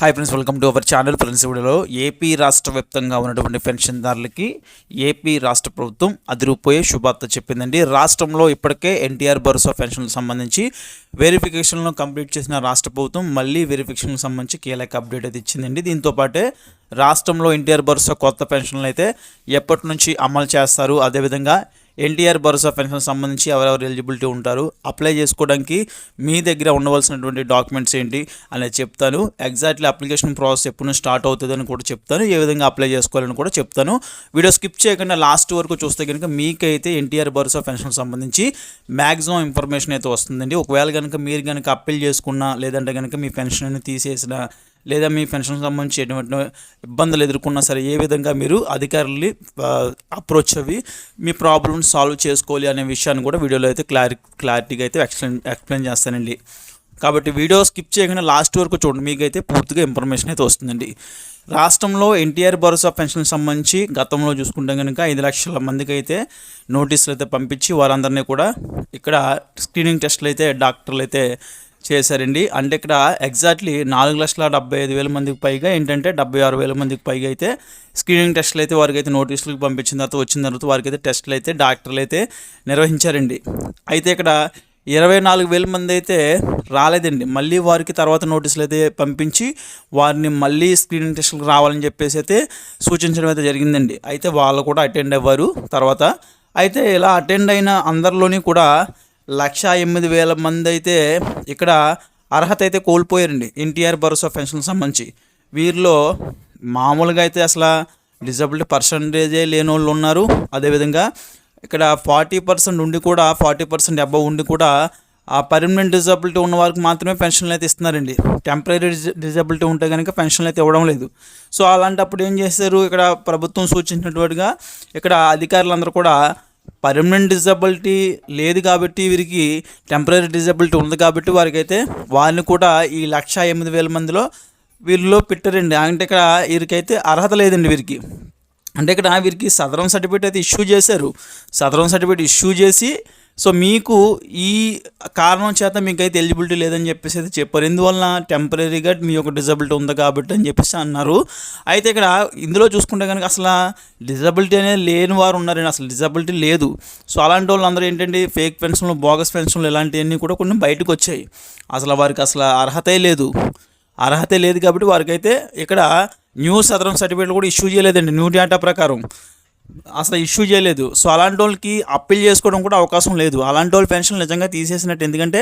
Hi friends welcome to our channel friends వీడియోలో AP రాష్ట్ర వ్యాప్తంగా ఉన్నటువంటి పెన్షన్దారులకి ఏపీ రాష్ట్ర ప్రభుత్వం అదిరిపోయే శుభార్త చెప్పిందండి. రాష్ట్రంలో ఇప్పటికే ఎన్టీఆర్ భరోసా పెన్షన్లకు సంబంధించి వెరిఫికేషన్లను కంప్లీట్ చేసిన రాష్ట్ర ప్రభుత్వం మళ్ళీ వెరిఫికేషన్కి సంబంధించి కీలక అప్డేట్ అయితే ఇచ్చిందండి. దీంతో పాటే రాష్ట్రంలో ఎన్టీఆర్ భరోసా కొత్త పెన్షన్లు అయితే ఎప్పటి నుంచి అమలు చేస్తారు? అదేవిధంగా ఎన్టీఆర్ భరోసా పెన్షన్ సంబంధించి ఎవరెవరు ఎలిజిబిలిటీ ఉంటారు? అప్లై చేసుకోవడానికి మీ దగ్గర ఉండవలసినటువంటి డాక్యుమెంట్స్ ఏంటి అనేది చెప్తాను. ఎగ్జాక్ట్లీ అప్లికేషన్ ప్రాసెస్ ఎప్పుడు నుంచి స్టార్ట్ అవుతుందని కూడా చెప్తాను. ఏ విధంగా అప్లై చేసుకోవాలని కూడా చెప్తాను. వీడియో స్కిప్ చేయకుండా లాస్ట్ వరకు చూస్తే కనుక మీకైతే ఎన్టీఆర్ భరోసా పెన్షన్ సంబంధించి మ్యాక్సిమం ఇన్ఫర్మేషన్ అయితే వస్తుందండి. ఒకవేళ కనుక మీరు కనుక అప్పీల్ చేసుకున్నా లేదంటే కనుక మీ పెన్షన్ తీసేసిన లేదా మీ పెన్షన్ సంబంధించి ఎటువంటి ఇబ్బందులు ఎదుర్కొన్నా సరే ఏ విధంగా మీరు అధికారుల్ని అప్రోచ్ అవి మీ ప్రాబ్లమ్ సాల్వ్ చేసుకోవాలి అనే విషయాన్ని కూడా వీడియోలో అయితే క్లారి క్లారిటీగా అయితే ఎక్స్ప్లెయిన్ ఎక్స్ప్లెయిన్ చేస్తానండి. కాబట్టి వీడియో స్కిప్ చేయకుండా లాస్ట్ వరకు చూడండి. మీకైతే పూర్తిగా ఇన్ఫర్మేషన్ అయితే వస్తుందండి. రాష్ట్రంలో ఎన్టీఆర్ భరోసా పెన్షన్ సంబంధించి గతంలో చూసుకుంటే కనుక ఐదు లక్షల మందికి అయితే నోటీసులు అయితే పంపించి వారందరినీ కూడా ఇక్కడ స్క్రీనింగ్ టెస్టులు అయితే డాక్టర్లు అయితే చేశారండి. అంటే ఇక్కడ ఎగ్జాక్ట్లీ నాలుగు లక్షల డెబ్బై ఐదు వేల మందికి పైగా ఏంటంటే డెబ్బై ఆరు వేల మందికి పైగా అయితే స్క్రీనింగ్ టెస్టులు అయితే వారికి అయితే నోటీసులు పంపించిన తర్వాత వచ్చిన తర్వాత వారికి అయితే టెస్టులు అయితే డాక్టర్లు అయితే నిర్వహించారండి. అయితే ఇక్కడ ఇరవై నాలుగు వేల మంది అయితే రాలేదండి. మళ్ళీ వారికి తర్వాత నోటీసులు అయితే పంపించి వారిని మళ్ళీ స్క్రీనింగ్ టెస్టులకు రావాలని చెప్పేసి అయితే సూచించడం అయితే జరిగిందండి. అయితే వాళ్ళు కూడా అటెండ్ అవ్వారు తర్వాత. అయితే ఇలా అటెండ్ అయిన అందరిలోని కూడా లక్ష ఎనిమిది వేల మంది అయితే ఇక్కడ అర్హత అయితే కోల్పోయారండి. ఎన్టీఆర్ భరోసా పెన్షన్ సంబంధించి. వీరిలో మామూలుగా అయితే అసలు డిజబిలిటీ పర్సంటేజే లేని వాళ్ళు ఉన్నారు. అదేవిధంగా ఇక్కడ ఫార్టీ పర్సెంట్ ఉండి కూడా ఫార్టీ పర్సెంట్ అబ్బవ్ ఉండి కూడా ఆ పర్మనెంట్ డిజబిలిటీ ఉన్న వారికి మాత్రమే పెన్షన్లు అయితే ఇస్తున్నారండి. టెంపరీ డిజబిలిటీ ఉంటే కనుక పెన్షన్లు అయితే ఇవ్వడం లేదు. సో అలాంటప్పుడు ఏం చేశారు? ఇక్కడ ప్రభుత్వం సూచించినట్టుగా ఇక్కడ అధికారులందరూ కూడా పర్మనెంట్ డిజబిలిటీ లేదు కాబట్టి వీరికి టెంపరీ డిజబిలిటీ ఉంది కాబట్టి వారికైతే వారిని కూడా ఈ లక్ష ఎనిమిది వేల మందిలో వీరిలో పెట్టారండి. అంటే ఇక్కడ వీరికైతే అర్హత లేదండి వీరికి. అంటే ఇక్కడ వీరికి సదరం సర్టిఫికేట్ అయితే ఇష్యూ చేశారు. సదరం సర్టిఫికేట్ ఇష్యూ చేసి సో మీకు ఈ కారణం చేత మీకైతే ఎలిజిబిలిటీ లేదని చెప్పేసి అయితే చెప్పారు. ఎందువలన టెంపరీగా మీ యొక్క డిజబిలిటీ ఉంది కాబట్టి అని చెప్పేసి అన్నారు. అయితే ఇక్కడ ఇందులో చూసుకుంటే కనుక అసలు డిజబిలిటీ అనేది లేని వారు ఉన్నారండి. అసలు డిజబిలిటీ లేదు. సో అలాంటి వాళ్ళందరూ ఏంటంటే ఫేక్ పెన్షన్లు బోగస్ పెన్షన్లు ఇలాంటివన్నీ కూడా కొన్ని బయటకు వచ్చాయి. అసలు వారికి అసలు అర్హతే లేదు. అర్హత లేదు కాబట్టి వారికైతే ఇక్కడ న్యూ సదరం సర్టిఫికేట్లు కూడా ఇష్యూ చేయలేదండి. న్యూ డేటా ప్రకారం. అసలు ఇష్యూ చేయలేదు. సో అలాంటి వాళ్ళకి అప్పీల్ చేసుకోవడం కూడా అవకాశం లేదు. అలాంటి వాళ్ళ పెన్షన్లు నిజంగా తీసేసినట్టు. ఎందుకంటే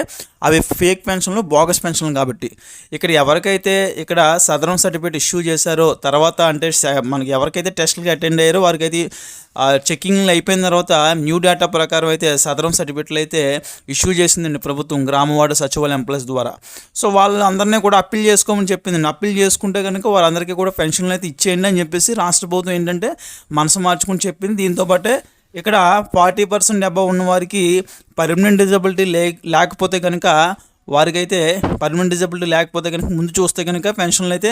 అవి ఫేక్ పెన్షన్లు బోగస్ పెన్షన్లు కాబట్టి. ఇక్కడ ఎవరికైతే ఇక్కడ సదరం సర్టిఫికేట్ ఇష్యూ చేశారో తర్వాత అంటే మనకి ఎవరికైతే టెస్ట్లకి అటెండ్ అయ్యారో వారికైతే చెక్కింగ్లు అయిపోయిన తర్వాత న్యూ డేటా ప్రకారం అయితే సదరం సర్టిఫికేట్లు అయితే ఇష్యూ చేసిందండి ప్రభుత్వం గ్రామవాడ సచివాలయం ఎంప్లాయీస్ ద్వారా. సో వాళ్ళందరినీ కూడా అప్పీల్ చేసుకోమని చెప్పిందండి అప్పీల్ చేసుకుంటే కనుక వాళ్ళందరికీ కూడా పెన్షన్లు అయితే ఇచ్చేయండి అని చెప్పేసి రాష్ట్ర ప్రభుత్వం ఏంటంటే మనసు మార్చుకుని చెప్పింది. దీంతో పాటే ఇక్కడ ఫార్టీ పర్సెంట్ అబ్బా ఉన్న వారికి పర్మనెంట్ డిజబిలిటీ లే లేకపోతే కనుక వారికైతే పర్మనెంట్ డిజబిలిటీ లేకపోతే కనుక ముందు చూస్తే కనుక పెన్షన్లు అయితే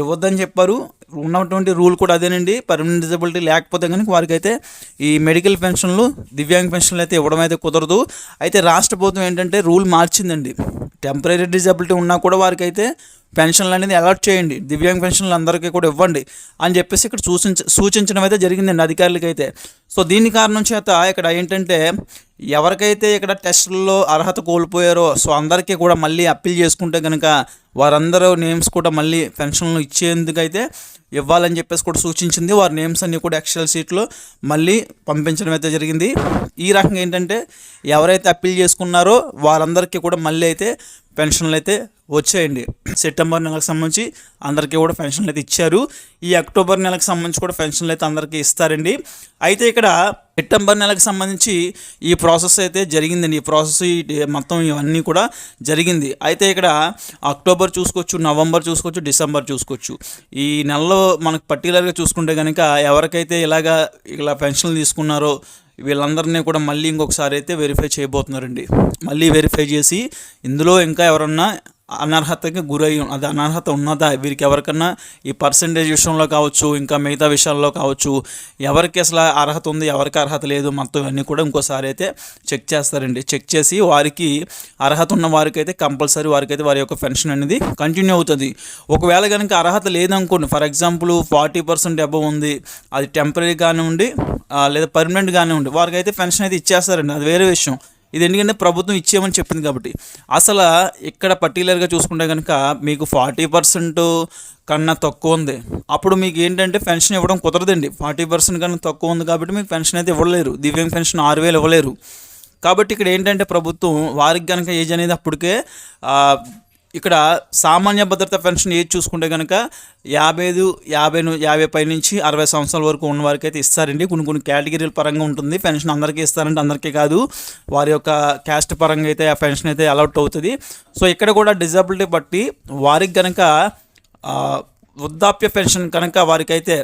ఇవ్వద్దని చెప్పారు. ఉన్నటువంటి రూల్ కూడా అదేనండి. పర్మనెంట్ డిజబిలిటీ లేకపోతే కనుక వారికైతే ఈ మెడికల్ పెన్షన్లు దివ్యాంగ పెన్షన్లు అయితే ఇవ్వడం అయితే కుదరదు. అయితే రాష్ట్ర ప్రభుత్వం ఏంటంటే రూల్ మార్చిందండి. టెంపరీ డిజబిలిటీ ఉన్నా కూడా వారికైతే పెన్షన్లు అనేది అలాట్ చేయండి. దివ్యాంగ పెన్షన్లు అందరికీ కూడా ఇవ్వండి అని చెప్పేసి ఇక్కడ సూచించ సూచించడం అయితే జరిగిందండి అధికారులకి అయితే సో దీని కారణం చేత ఇక్కడ ఏంటంటే ఎవరికైతే ఇక్కడ టెస్టుల్లో అర్హత కోల్పోయారో సో అందరికీ కూడా మళ్ళీ అప్పీల్ చేసుకుంటే కనుక వారందరూ నేమ్స్ కూడా మళ్ళీ పెన్షన్లు ఇచ్చేందుకైతే ఇవ్వాలని చెప్పేసి కూడా సూచించింది. వారి నేమ్స్ అన్నీ కూడా ఎక్సెల్ షీట్లో మళ్ళీ పంపించడం అయితే జరిగింది. ఈ రకంగా ఏంటంటే ఎవరైతే అప్పీల్ చేసుకున్నారో వారందరికీ కూడా మళ్ళీ అయితే పెన్షన్లు అయితే వచ్చాయండి. సెప్టెంబర్ నెలకు సంబంధించి అందరికీ కూడా పెన్షన్లు అయితే ఇచ్చారు. ఈ అక్టోబర్ నెలకు సంబంధించి కూడా పెన్షన్లు అయితే అందరికీ ఇస్తారండి. అయితే ఇక్కడ సెప్టెంబర్ నెలకు సంబంధించి ఈ ప్రాసెస్ అయితే జరిగిందండి. ఈ ప్రాసెస్ మొత్తం ఇవన్నీ కూడా జరిగింది. అయితే ఇక్కడ అక్టోబర్ చూసుకోవచ్చు నవంబర్ చూసుకోవచ్చు డిసెంబర్ చూసుకోవచ్చు. ఈ నెలలో మనకు పర్టికులర్గా చూసుకుంటే కనుక ఎవరికైతే ఇలాగా ఇలా పెన్షన్లు తీసుకున్నారో వీళ్ళందరినీ కూడా మళ్ళీ ఇంకొకసారి అయితే వెరిఫై చేయబోతున్నారండి. మళ్ళీ వెరిఫై చేసి ఇందులో ఇంకా ఎవరన్నా అనర్హతకి గురై అది అనర్హత ఉన్నదా? వీరికి ఎవరికన్నా ఈ పర్సంటేజ్ విషయంలో కావచ్చు ఇంకా మిగతా విషయాల్లో కావచ్చు ఎవరికి అసలు అర్హత ఉంది ఎవరికి అర్హత లేదు మొత్తం ఇవన్నీ కూడా ఇంకోసారి అయితే చెక్ చేస్తారండి. చెక్ చేసి వారికి అర్హత ఉన్న వారికి అయితే కంపల్సరీ వారికి అయితే వారి యొక్క పెన్షన్ అనేది కంటిన్యూ అవుతుంది. ఒకవేళ కనుక అర్హత లేదనుకోండి for example forty percent above ఉంది అది టెంపరీగానే ఉండి లేదా పర్మనెంట్ ఉండి వారికి అయితే పెన్షన్ అయితే ఇచ్చేస్తారండి. అది వేరే విషయం. ఇది ఎందుకంటే ప్రభుత్వం ఇచ్చేయమని చెప్పింది కాబట్టి. అసలు ఇక్కడ పర్టికులర్గా చూసుకుంటే కనుక మీకు ఫార్టీ పర్సెంట్ కన్నా తక్కువ ఉంది. అప్పుడు మీకు ఏంటంటే పెన్షన్ ఇవ్వడం కుదరదండి. ఫార్టీ పర్సెంట్ కన్నా తక్కువ ఉంది కాబట్టి మీకు పెన్షన్ అయితే ఇవ్వలేరు. దివ్యాంగ్ పెన్షన్ ఆరు వేలు ఇవ్వలేరు. కాబట్టి ఇక్కడ ఏంటంటే ప్రభుత్వం వారికి కనుక ఏజ్ అనేది అప్పటికే ఇక్కడ సామాన్య భద్రత పెన్షన్ ఏజ్ చూసుకుంటే కనుక యాభై ఐదు యాభై యాభై పై నుంచి అరవై సంవత్సరాల వరకు ఉన్న వారికి అయితే ఇస్తారండి. కొన్ని కొన్ని కేటగిరీల పరంగా ఉంటుంది. పెన్షన్ అందరికీ ఇస్తారంటే అందరికీ కాదు. వారి యొక్క క్యాస్ట్ పరంగా అయితే ఆ పెన్షన్ అయితే అలౌట్ అవుతుంది. సో ఇక్కడ కూడా డిజబిలిటీ బట్టి వారికి కనుక వృద్ధాప్య పెన్షన్ కనుక వారికైతే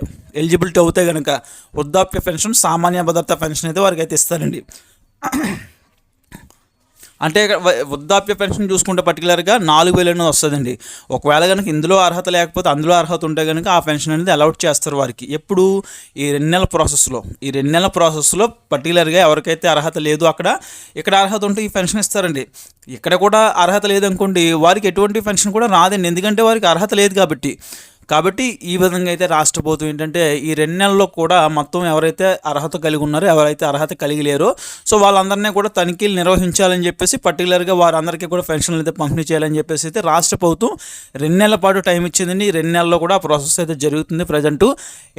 ఎలిజిబిలిటీ అవుతే కనుక వృద్ధాప్య పెన్షన్ సామాన్య భద్రత పెన్షన్ అయితే వారికి అయితే ఇస్తారండి. అంటే వృద్ధాప్య పెన్షన్ చూసుకుంటే పర్టికులర్గా నాలుగు వేలు అనేది వస్తుందండి. ఒకవేళ కనుక ఇందులో అర్హత లేకపోతే అందులో అర్హత ఉంటే కనుక ఆ పెన్షన్ అనేది అలౌట్ చేస్తారు వారికి. ఎప్పుడు ఈ రెండు నెలల ప్రాసెస్లో ఈ రెండు నెలల ప్రాసెస్లో పర్టికులర్గా ఎవరికైతే అర్హత లేదు అక్కడ ఇక్కడ అర్హత ఉంటే ఈ పెన్షన్ ఇస్తారండి. ఇక్కడ కూడా అర్హత లేదనుకోండి వారికి ఎటువంటి పెన్షన్ కూడా రాదండి. ఎందుకంటే వారికి అర్హత లేదు కాబట్టి. కాబట్టి ఈ విధంగా అయితే రాష్ట్ర ప్రభుత్వం ఏంటంటే ఈ రెండు నెలల్లో కూడా మొత్తం ఎవరైతే అర్హత కలిగి ఉన్నారో ఎవరైతే అర్హత కలిగి లేరో సో వాళ్ళందరినీ కూడా తనిఖీలు నిర్వహించాలని చెప్పేసి పర్టికులర్గా వారందరికీ కూడా పెన్షన్లు అయితే పంపిణీ చేయాలని చెప్పేసి అయితే రాష్ట్ర ప్రభుత్వం రెండు నెలల పాటు టైం ఇచ్చిందండి. ఈ రెండు నెలల్లో కూడా ఆ ప్రాసెస్ అయితే జరుగుతుంది ప్రజెంట్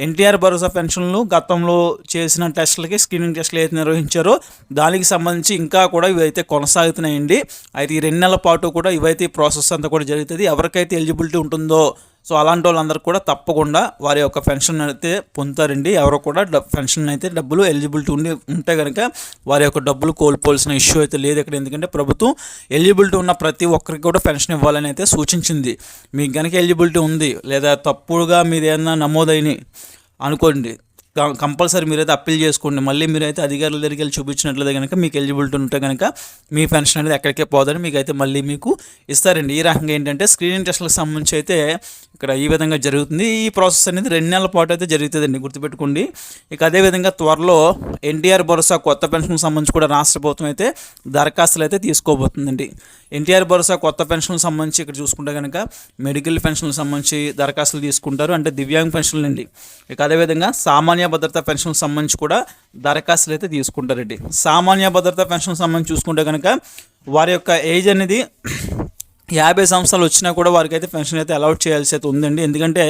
ఎన్టీఆర్ భరోసా పెన్షన్లు గతంలో చేసిన టెస్టులకి స్క్రీనింగ్ టెస్టులు అయితే నిర్వహించారో దానికి సంబంధించి ఇంకా కూడా ఇవైతే కొనసాగుతున్నాయండి. అయితే ఈ రెండు నెలల పాటు కూడా ఇవైతే ఈ ప్రాసెస్ అంతా కూడా జరుగుతుంది. ఎవరికైతే ఎలిజిబిలిటీ ఉంటుందో సో అలాంటి వాళ్ళందరూ కూడా తప్పకుండా వారి యొక్క పెన్షన్ అయితే పొందుతారండి. ఎవరు కూడా పెన్షన్ అయితే డబ్బులు ఎలిజిబిలిటీ ఉండి ఉంటే కనుక వారి యొక్క డబ్బులు కోల్పోవాల్సిన ఇష్యూ అయితే లేదు ఇక్కడ. ఎందుకంటే ప్రభుత్వం ఎలిజిబిలిటీ ఉన్న ప్రతి ఒక్కరికి కూడా పెన్షన్ ఇవ్వాలని అయితే సూచించింది. మీకు కనుక ఎలిజిబిలిటీ ఉంది లేదా తప్పుడుగా మీరు ఏదైనా నమోదైన అనుకోండి కంపల్సరీ మీరైతే అప్పీల్ చేసుకోండి. మళ్ళీ మీరైతే అధికారుల దగ్గరికి వెళ్ళి చూపించినట్లయితే కనుక మీకు ఎలిజిబిలిటీ ఉంటే కనుక మీ పెన్షన్ అనేది ఎక్కడికే పోదని మీకు అయితే మళ్ళీ మీకు ఇస్తారండి. ఈ రకంగా ఏంటంటే స్క్రీనింగ్ టెస్ట్లకు సంబంధించి అయితే ఇక్కడ ఈ విధంగా జరుగుతుంది. ఈ ప్రాసెస్ అనేది రెండు నెలల పాటు అయితే జరుగుతుందండి. గుర్తుపెట్టుకోండి. ఇక అదేవిధంగా త్వరలో ఎన్టీఆర్ భరోసా కొత్త పెన్షన్కి సంబంధించి కూడా రాష్ట్ర ప్రభుత్వం అయితే దరఖాస్తులు అయితే తీసుకోబోతుందండి. ఎన్టీఆర్ భరోసా కొత్త పెన్షన్కి సంబంధించి ఇక్కడ చూసుకుంటే కనుక మెడికల్ పెన్షన్కి సంబంధించి దరఖాస్తులు తీసుకుంటారు. అంటే దివ్యాంగ పెన్షన్లు అండి ఇక అదేవిధంగా సామాన్య భద్రత పెన్షన్ సంబంధించి కూడా దరఖాస్తులు అయితే తీసుకుంటారండి. సామాన్య భద్రత పెన్షన్ సంబంధించి చూసుకుంటే కనుక వారి యొక్క ఏజ్ అనేది యాభై సంవత్సరాలు వచ్చినా కూడా వారికి అయితే పెన్షన్ అయితే అలౌట్ చేయాల్సి అయితే ఉందండి. ఎందుకంటే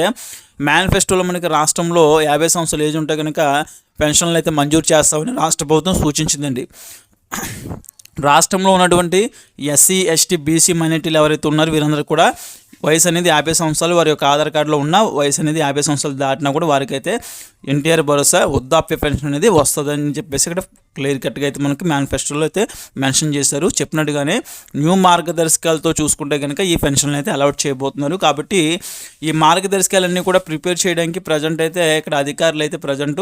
మేనిఫెస్టోలో మనకి రాష్ట్రంలో యాభై సంవత్సరాలు ఏజ్ ఉంటే కనుక పెన్షన్లు అయితే మంజూరు చేస్తామని రాష్ట్ర ప్రభుత్వం సూచించిందండి. రాష్ట్రంలో ఉన్నటువంటి ఎస్సీ ఎస్టీ బీసీ మైనార్టీలు ఎవరైతే ఉన్నారో వీరందరూ కూడా వయసు అనేది యాభై సంవత్సరాలు వారి యొక్క ఆధార్ కార్డులో ఉన్న వయసు అనేది యాభై సంవత్సరాలు దాటినా కూడా వారికైతే ఎన్టీఆర్ భరోసా వృద్ధాప్య పెన్షన్ అనేది వస్తుందని చెప్పేసి ఇక్కడ క్లియర్ కట్గా అయితే మనకి మేనిఫెస్టోలో అయితే మెన్షన్ చేశారు. చెప్పినట్టుగానే న్యూ మార్గదర్శకాలతో చూసుకుంటే కనుక ఈ పెన్షన్లు అయితే అలౌట్ చేయబోతున్నారు. కాబట్టి ఈ మార్గదర్శకాలన్నీ కూడా ప్రిపేర్ చేయడానికి ప్రజెంట్ అయితే ఇక్కడ అధికారులు అయితే ప్రజెంట్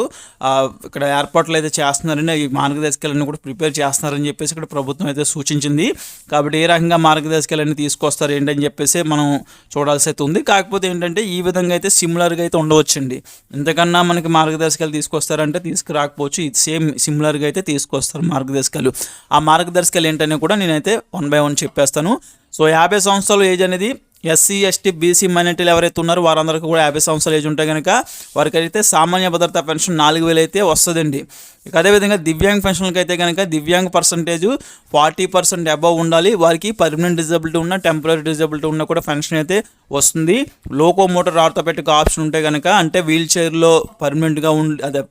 ఇక్కడ ఏర్పాట్లు అయితే చేస్తున్నారని ఈ మార్గదర్శకాలన్నీ కూడా ప్రిపేర్ చేస్తున్నారని చెప్పేసి ఇక్కడ ప్రభుత్వం అయితే సూచించింది. కాబట్టి ఏ రకంగా మార్గదర్శకాలన్నీ తీసుకొస్తారు ఏంటని చెప్పేసి మనం చూడాల్సి అయితే ఉంది. కాకపోతే ఏంటంటే ఈ విధంగా అయితే సిమిలర్గా అయితే ఉండవచ్చండి. ఇంతకన్నా మనకి మార్గదర్శకాలు తీసుకొస్తారంటే తీసుకురాకపోవచ్చు. ఇది సేమ్ సిమిలర్గా అయితే తీసుకొస్తారు మార్గదర్శకాలు. ఆ మార్గదర్శకాలు ఏంటనే కూడా నేనైతే వన్ బై వన్ చెప్పేస్తాను. సో యాభై సంవత్సరాలు ఏజ్ అనేది ఎస్సీ ఎస్టీ బీసీ మైనార్టీలు ఎవరైతే ఉన్నారో వారందరికీ కూడా యాభై సంవత్సరాలు ఏజ్ ఉంటే కనుక వారికి అయితే సామాన్య భద్రతా పెన్షన్ నాలుగు వేలు అయితే వస్తుందండి. ఇక అదేవిధంగా దివ్యాంగ్ పెన్షన్కి అయితే కనుక దివ్యాంగ్ పర్సంటేజ్ ఫార్టీ పర్సెంట్ అబవ్ ఉండాలి. వారికి పర్మనెంట్ డిజబిలిటీ ఉన్న టెంపరీ డిజబిలిటీ ఉన్న కూడా పెన్షన్ అయితే వస్తుంది. లోకో మోటార్ ఆర్థోపెటిక్ ఆప్షన్ ఉంటే కనుక అంటే వీల్ చైర్లో పర్మనెంట్గా ఉండి అదే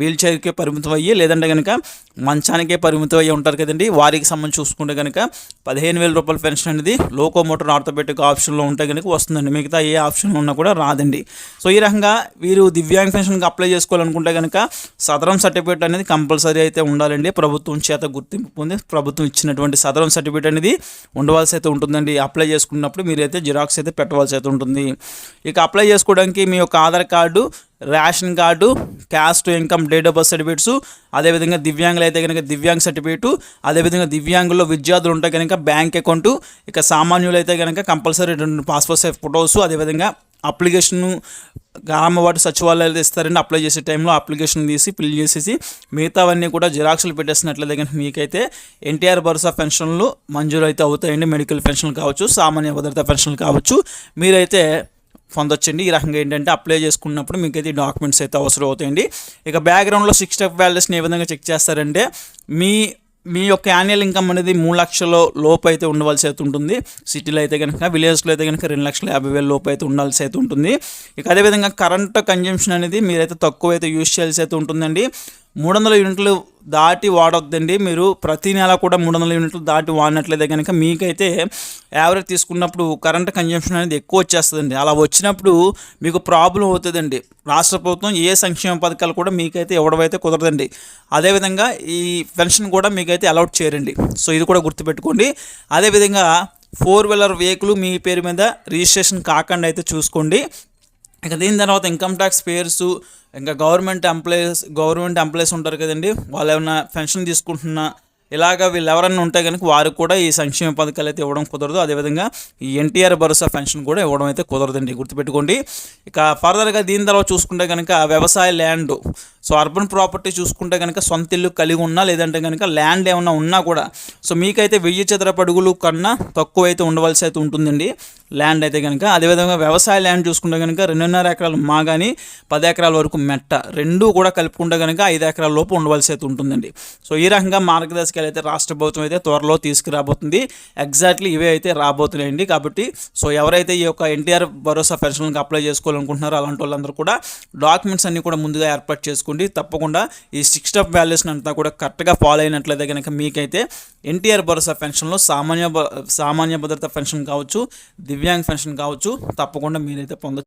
వీల్ చైర్కే పరిమితం అయ్యి లేదంటే కనుక మంచానికే పరిమితం అయ్యి ఉంటారు కదండి. వారికి సంబంధించి చూసుకుంటే కనుక పదిహేను వేల రూపాయల పెన్షన్ అనేది లోకో మోటార్ ఆర్థోపెటిక్ ఆప్షన్లో ఉంటే కనుక వస్తుందండి. మిగతా ఏ ఆప్షన్ ఉన్నా కూడా రాదండి. సో ఈ రకంగా వీరు దివ్యాంగ్ పెన్షన్కి అప్లై చేసుకోవాలనుకుంటే కనుక సదరం సర్టిఫికేట్ అనేది కంపల్సరీ అయితే ఉండాలండి. ప్రభుత్వం చేత గుర్తింపు పొంది ప్రభుత్వం ఇచ్చినటువంటి సదరం సర్టిఫికేట్ అనేది ఉండవలసి అయితే ఉంటుందండి. అప్లై చేసుకున్నప్పుడు మీరైతే జిరాక్స్ అయితే పెట్టవలసి అయితే ఉంటుంది. ఇక అప్లై చేసుకోవడానికి మీ యొక్క Aadhaar card ration card caste income date of birth certificates అదేవిధంగా దివ్యాంగులు అయితే కనుక దివ్యాంగ్ సర్టిఫికేటు అదేవిధంగా దివ్యాంగుల్లో విద్యార్థులు ఉంటే కనుక బ్యాంక్ అకౌంటు ఇక సామాన్యులు అయితే కనుక కంపల్సరీ రెండు పాస్పోర్ట్ సైజ్ ఫొటోస్ అదేవిధంగా అప్లికేషన్ గ్రామ వాటి సచివాలయాలు ఇస్తారండి అప్లై చేసే టైంలో అప్లికేషన్ తీసి ఫిల్ చేసేసి మిగతావన్నీ కూడా జిరాక్స్లు పెట్టేసినట్లయితే కనుక మీకైతే ఎన్టీఆర్ భరోసా పెన్షన్లు మంజూరు అయితే అవుతాయండి. మెడికల్ పెన్షన్లు కావచ్చు సామాన్య భద్రతా పెన్షన్లు కావచ్చు. మీరైతే పొందొచ్చండి. ఈ రకంగా ఏంటంటే అప్లై చేసుకున్నప్పుడు మీకు అయితే డాక్యుమెంట్స్ అయితే అవసరం అవుతాయండి ఇక బ్యాక్గ్రౌండ్లో సిక్స్ స్టెప్ వాల్యూస్ని ఏ విధంగా చెక్ చేస్తారంటే మీ మీ యొక్క యాన్యువల్ ఇన్కమ్ అనేది మూడు లక్షల లోపు అయితే ఉండవలసి అయితే ఉంటుంది. సిటీలో అయితే కనుక విలేజ్లో అయితే కనుక రెండు లక్షల యాభై వేల లోపు అయితే ఉండాల్సి అయితే ఉంటుంది. ఇక అదేవిధంగా కరెంట్ కన్జంప్షన్ అనేది మీరైతే తక్కువ అయితే యూజ్ చేయాల్సి అయితే ఉంటుందండి. మూడు వందల యూనిట్లు దాటి వాడొద్దండి. మీరు ప్రతి నెల కూడా మూడు వందల యూనిట్లు దాటి వాడినట్లయితే కనుక మీకైతే యావరేజ్ తీసుకున్నప్పుడు కరెంట్ కన్జంప్షన్ అనేది ఎక్కువ వచ్చేస్తుందండి. అలా వచ్చినప్పుడు మీకు ప్రాబ్లం అవుతుందండి. రాష్ట్ర ప్రభుత్వం ఏ సంక్షేమ పథకాలు కూడా మీకైతే ఇవ్వడం అయితే కుదరదండి. అదేవిధంగా ఈ పెన్షన్ కూడా మీకైతే అలౌట్ చేయరండి. సో ఇది కూడా గుర్తుపెట్టుకోండి. అదేవిధంగా ఫోర్ వీలర్ వెహికల్ మీ పేరు మీద రిజిస్ట్రేషన్ కాకుండా అయితే చూసుకోండి. ఇక దీని తర్వాత ఇన్కమ్ ట్యాక్స్ పేర్స్ ఇంకా గవర్నమెంట్ ఎంప్లాయీస్ గవర్నమెంట్ ఎంప్లాయీస్ ఉంటారు కదండి వాళ్ళు ఏమైనా పెన్షన్ తీసుకుంటున్నా ఇలాగ వీళ్ళు ఎవరైనా ఉంటే కనుక వారికి కూడా ఈ సంక్షేమ పథకాలు అయితే ఇవ్వడం కుదరదు. అదేవిధంగా ఈ ఎన్టీఆర్ భరోసా పెన్షన్ కూడా ఇవ్వడం అయితే కుదరదండి గుర్తుపెట్టుకోండి. ఇక ఫర్దర్గా దీని తర్వాత చూసుకుంటే కనుక వ్యవసాయ ల్యాండ్ సో అర్బన్ ప్రాపర్టీ చూసుకుంటే కనుక సొంత ఇల్లు కలిగి ఉన్నా లేదంటే కనుక ల్యాండ్ ఏమన్నా ఉన్నా కూడా సో మీకైతే వెయ్యి చదరపడుగులు కన్నా తక్కువ అయితే ఉండవలసి అయితే ఉంటుందండి. ల్యాండ్ అయితే కనుక అదేవిధంగా వ్యవసాయ ల్యాండ్ చూసుకుంటే కనుక రెండున్నర ఎకరాలు మా కానీ పది ఎకరాల వరకు మెట్ట రెండు కూడా కలుపుకుంటే కనుక ఐదు ఎకరాల లోపు ఉండవలసి అయితే ఉంటుందండి. సో ఈ రకంగా మార్గదర్శకాలు అయితే రాష్ట్ర ప్రభుత్వం అయితే త్వరలో తీసుకురాబోతుంది. ఎగ్జాక్ట్లీ ఇవే అయితే రాబోతున్నాయండి కాబట్టి సో ఎవరైతే ఈ యొక్క ఎన్టీఆర్ భరోసా పెన్షన్కి అప్లై చేసుకోవాలనుకుంటున్నారో అలాంటి వాళ్ళందరూ కూడా డాక్యుమెంట్స్ అన్నీ కూడా ముందుగా ఏర్పాటు చేసుకుని చేసుకోండి తప్పకుండా ఈ సిక్స్ ఆఫ్ వాల్యూస్ని అంతా కూడా కరెక్ట్గా ఫాలో అయినట్లయితే కనుక మీకైతే ఎన్టీఆర్ భరోసా పెన్షన్లో సామాన్య భ- సామాన్య భద్రత పెన్షన్ కావచ్చు దివ్యాంగ్ పెన్షన్ కావచ్చు తప్పకుండా మీరైతే పొందొచ్చు.